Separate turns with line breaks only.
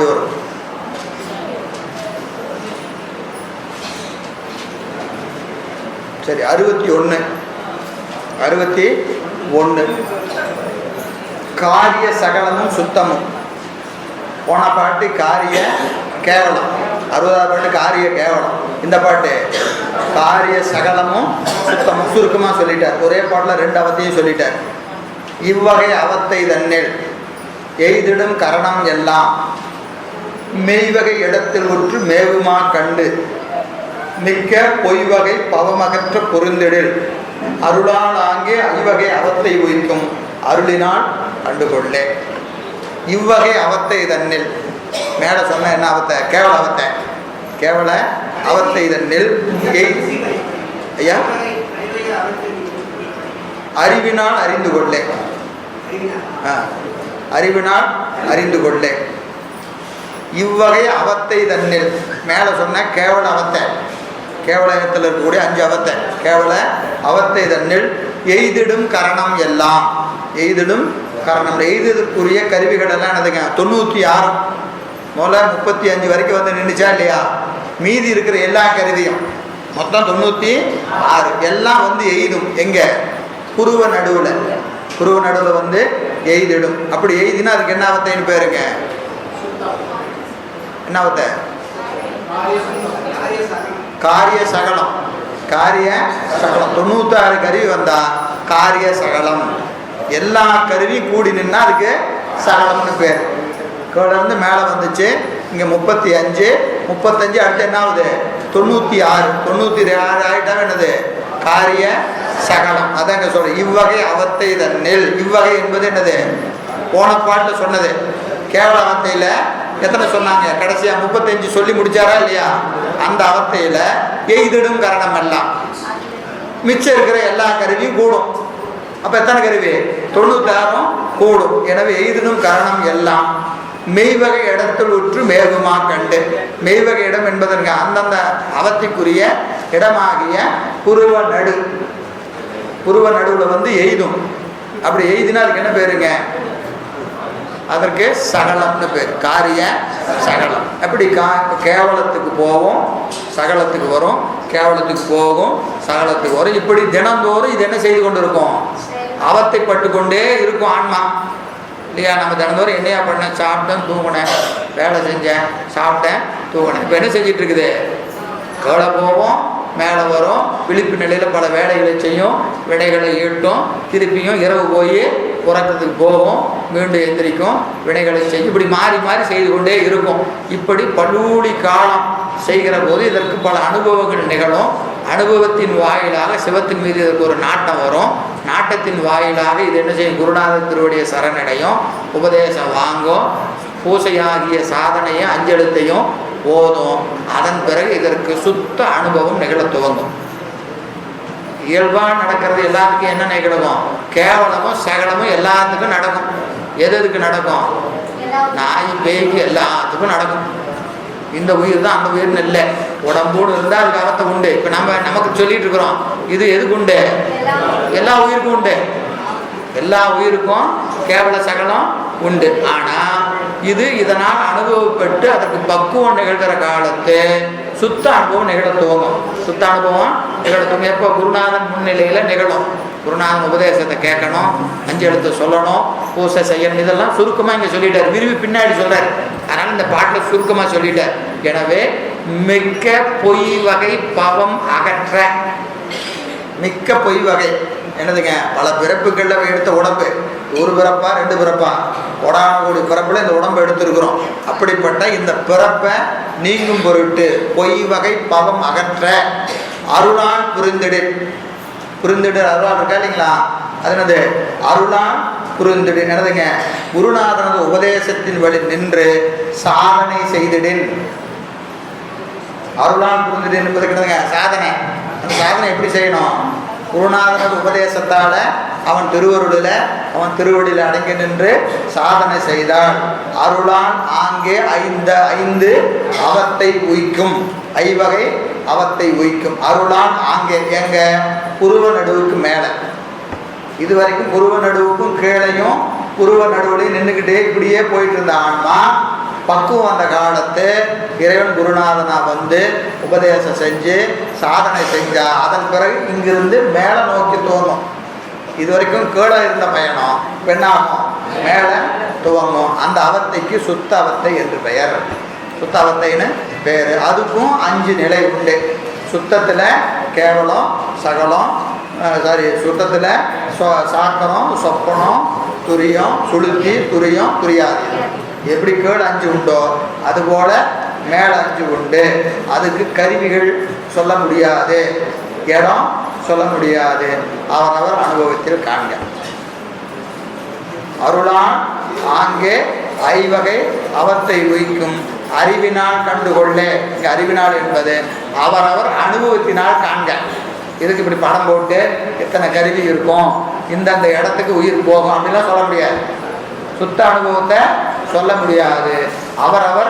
அப்படி வரும் சரி அறுபத்தி ஒன்று அறுபத்தி ஒன்று காரிய சகலமும் சுத்தமும். போன பாட்டு காரிய கேவலம். அறுபதாவது பாட்டு காரிய கேவலம். இந்த பாட்டு காரிய சகலமும் சுத்தமும். சுருக்கமாக சொல்லிட்டார். ஒரே பாட்டில் ரெண்டு அவத்தையும் சொல்லிட்டார். இவ்வகை அவத்தை தன்னில் எய்திடும் கரணம் எல்லாம் மெய்வகை இடத்தில் உற்று மேவுமா கண்டு மிக்க பொய்வகை பவமகற்ற பொருந்திடில். அருளால் ஆங்கே ஐவகை அவத்தை உயிக்கும் அருளினால் கண்டுகொள்ளே இவ்வகை அவத்தை தன்னில். மேலே சொன்ன என்ன அவத்தை? கேவல அவத்தை. கேவல அவத்தை தன்னில். ஐயா? அறிவினால் அறிந்து கொள்ளே ஆ அறிவினால் அறிந்து கொள்ளே இவ்வகை அவத்தை தன்னில். மேலே சொன்ன கேவல அவத்தை. கேவலகத்தில் இருக்கக்கூடிய அஞ்சு அவத்தை. கேவல அவத்தை தன்னில் எய்திடும் கரணம் எல்லாம். எய்திடும் கரணம். எய்ததற்குரிய கருவிகள் எல்லாம் என்னதுங்க? தொண்ணூற்றி ஆறு முதல்ல முப்பத்தி அஞ்சு வரைக்கும் வந்து நின்றுச்சா இல்லையா? மீதி இருக்கிற எல்லா கருவியும். மொத்தம் தொண்ணூற்றி ஆறு எல்லாம் வந்து எய்தும். எங்கே? குருவ நடுவில். குருவ நடுவில் வந்து எய்திடும். அப்படி எய்தினா அதுக்கு என்ன அவத்தைன்னு பேருங்க? என்னாவத்த காரிய சகலம். காரிய சகலம். தொண்ணூத்தாறு கருவி வந்தா காரிய சகலம். எல்லா கருவியும் கூடி நின்னா அதுக்கு சகலம்னு பேர். கீழே மேலே வந்துச்சு. இங்கே முப்பத்தி அஞ்சு. முப்பத்தஞ்சு அடுத்து என்ன ஆகுது தொண்ணூற்றி ஆறு. தொண்ணூற்றி ஆறு ஆகிட்டா என்னது? காரிய சகலம். அதான் இங்கே சொல்கிறேன் இவ்வகை அவத்தை தன்னில் இவ்வகை என்பது என்னது? போன பாட்டில் சொன்னது. கேவல அவத்தையில் எத்தனை சொன்னாங்க? கடைசியா முப்பத்தஞ்சு சொல்லி முடிச்சாரா இல்லையா? அந்த அவத்தையில எய்திடும் கரணம் எல்லாம். மிச்சம் இருக்கிற எல்லா கருவியும் கூடும். அப்ப எத்தனை கருவி? தொண்ணூத்தாறும் கூடும். எனவே எய்திடும் கரணம் எல்லாம். மெய்வகை இடத்தில் உற்று மேகுமா கண்டு. மெய்வகை இடம் என்பதற்கு அந்தந்த அவத்திக்குரிய இடமாகிய புருவ நடு. புருவ நடுவில் வந்து எய்தும். அப்படி எய்தினா அதுக்கு என்ன பேருங்க? அதற்கு சகலம்னு பேர். காரிய சகலம். எப்படி கா கேவலத்துக்கு போகும் சகலத்துக்கு வரும் கேவலத்துக்கு போகும் சகலத்துக்கு வரும். இப்படி தினந்தோறும் இது என்ன செய்து கொண்டு இருக்கும் அவத்தை பட்டுக்கொண்டே இருக்கும் ஆன்மா. இல்லையா? நம்ம தினந்தோறும் என்னையா பண்ணேன்? சாப்பிட்டேன் தூங்கினேன். வேலை செஞ்சேன் சாப்பிட்டேன் தூங்கினேன். இப்போ என்ன செஞ்சிட்டு இருக்குது? கவலை போவோம் மேலே வரும். விழிப்பு நிலையில் பல வேலைகளை செய்யும் விடைகளை ஈட்டும் திருப்பியும் இரவு போய் உறக்கத்துக்கு போகும் மீண்டும் எந்திரிக்கும் வினைகளை செய்யும் இப்படி மாறி மாறி செய்து கொண்டே இருக்கும். இப்படி பல்லூடி காலம் செய்கிற போது இதற்கு பல அனுபவங்கள் நிகழும். அனுபவத்தின் வாயிலாக சிவத்தின் மீது இதற்கு ஒரு நாட்டம் வரும். நாட்டத்தின் வாயிலாக இது என்ன செய்யும்? குருநாத திருவடிய சரணடையும். உபதேசம் வாங்கும். பூசையாகிய சாதனையும் அஞ்செழுத்தையும் போதும் அதன் பிறகு இதற்கு சுத்த அனுபவம் நிகழ துவங்கும். இயல்பாக நடக்கிறது எல்லாத்துக்கும் என்ன நிகழும் கேவலமும் சகலமும் எல்லாத்துக்கும் நடக்கும். எது எதுக்கு நடக்கும்? நாய் பேய்க்கு எல்லாத்துக்கும் நடக்கும். இந்த உயிர் தான் அந்த உயிர்னு இல்லை. உடம்போடு இருந்தால் அதுக்கு அவத்தை உண்டு. இப்போ நம்ம நமக்கு சொல்லிட்டு இருக்கிறோம். இது எதுக்கு உண்டு? எல்லா உயிருக்கும் உண்டு. எல்லா உயிருக்கும் கேவல சகலம் உண்டு. ஆனால் இது இதனால் அனுபவப்பட்டு அதற்கு பக்குவம் நிகழ்கிற காலத்து சுத்த அனுபவம் நிகழ துவங்கும் சுத்த அனுபவம் நிகழ துவங்கும் எப்போ குருநாதன் முன்னிலையில் நிகழும்? குருநாதன் உபதேசத்தை கேட்கணும் அஞ்சு எழுத்து சொல்லணும் பூசை செய்யணும் இதெல்லாம் சுருக்கமாக இங்கே சொல்லிட்டார். விரும்பி பின்னாடி சொல்கிறார் அதனால் இந்த பாட்டில் சுருக்கமாக சொல்லிட்டார். எனவே மிக்க பொய் வகை பாவம் அகற்ற. மிக்க பொய் வகை. என்னதுங்க? பல பிறப்புகளில் எடுத்த உடம்பு. ஒரு பிறப்பா ரெண்டு பிறப்பா? கொடான கோடி பிறப்பில் இந்த உடம்பை எடுத்திருக்கிறோம். அப்படிப்பட்ட இந்த பிறப்பை நீங்கும் பொருட்டு பொய் வகை பவம் அகற்ற அருளால் புரிந்திடு. புரிந்திடு அருளால் இருக்கா இல்லைங்களா? அது என்னது? அருளால் புரிந்திடு. என்னதுங்க? குருநாதனது உபதேசத்தின் வழி நின்று சாதனை செய்திடின். அருளால் புரிந்திடு என்பதுக்கு என்னதுங்க? சாதனை. அந்த சாதனை எப்படி செய்யணும்? குருநாதனது உபதேசத்தால அவன் திருவருளில் அவன் திருவடியில் அடங்கி நின்று சாதனை செய்தாள். அருளான் ஆங்கே ஐந்து ஐந்து அவத்தை உய்க்கும். ஐவகை அவத்தை உய்க்கும். அருளான் ஆங்கே எங்க புருவ நடுவுக்கு மேலே. இது வரைக்கும் புருவ நடுவுக்கும் கீழையும் புருவ நடுவுலையும் நின்றுக்கிட்டே இப்படியே போயிட்டு இருந்த ஆன்மா பக்குவம் இறைவன் குருநாதனா வந்து உபதேசம் செஞ்சு சாதனை செஞ்சா அதன் பிறகு இங்கிருந்து மேலே நோக்கி தோணும் இது வரைக்கும் கீழே இருந்த பயணம் பெண்ணாகும் மேலே துவங்கும். அந்த அவத்தைக்கு சுத்த அவத்தை என்று பெயர். சுத்த அவத்தைன்னு பேர். அதுக்கும் அஞ்சு நிலை உண்டு. சுத்தத்தில் கேவலம் சகலம் சாரி சுத்தத்தில் சொ சாக்கரம் சொப்பனம் துரியம் சுளுத்தி துரியம் துரியாது. எப்படி கேடு அஞ்சு உண்டோ அதுபோல் மேலே அஞ்சு உண்டு. அதுக்கு கருவிகள் சொல்ல முடியாது. இடம் சொல்ல முடியாது. அவரவர் அனுபவத்தில் காண்க. அருளான் ஆங்கே ஐவகை அவத்தை உயிக்கும். அறிவினால் கண்டுகொள்ளே. இங்க அறிவினால் என்பது அவரவர் அனுபவத்தினால் காண்க. இதுக்கு இப்படி படம் போட்டு எத்தனை கருவி இருக்கும் இந்தந்த இடத்துக்கு உயிர் போகும் அப்படிலாம் சொல்ல முடியாது. சுத்த அனுபவத்தை சொல்ல முடியாது. அவரவர்